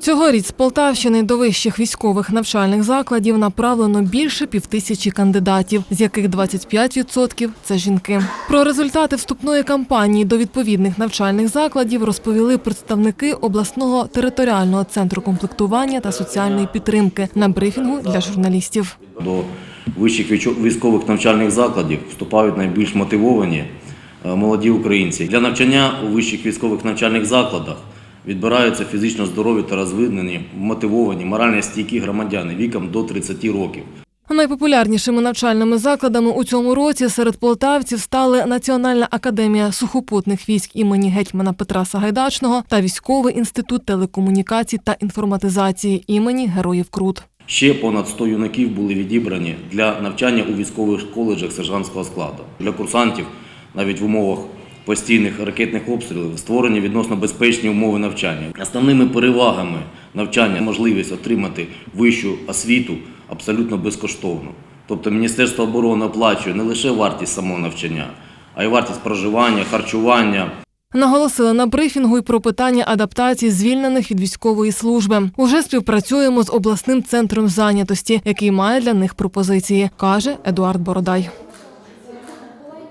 Цьогоріч з Полтавщини до вищих військових навчальних закладів направлено більше півтисячі кандидатів, з яких 25% – це жінки. Про результати вступної кампанії до відповідних навчальних закладів розповіли представники обласного територіального центру комплектування та соціальної підтримки на брифінгу для журналістів. До вищих військових навчальних закладів вступають найбільш мотивовані е, молоді українці. Для навчання у вищих військових навчальних закладах відбираються фізично здорові та розвинені, мотивовані, морально стійкі громадяни віком до 30 років. Найпопулярнішими навчальними закладами у цьому році серед полтавців стали Національна академія сухопутних військ імені гетьмана Петра Сагайдачного та Військовий інститут телекомунікацій та інформатизації імені Героїв Крут. Ще понад 100 юнаків були відібрані для навчання у військових коледжах сержантського складу. Для курсантів навіть в умовах постійних ракетних обстрілів створені відносно безпечні умови навчання. Основними перевагами навчання можливість отримати вищу освіту абсолютно безкоштовно. Тобто Міністерство оборони оплачує не лише вартість самого навчання, а й вартість проживання, харчування, Наголосили на брифінгу й про питання адаптації звільнених від військової служби. Уже співпрацюємо з обласним центром зайнятості, який має для них пропозиції, каже Едуард Бородай.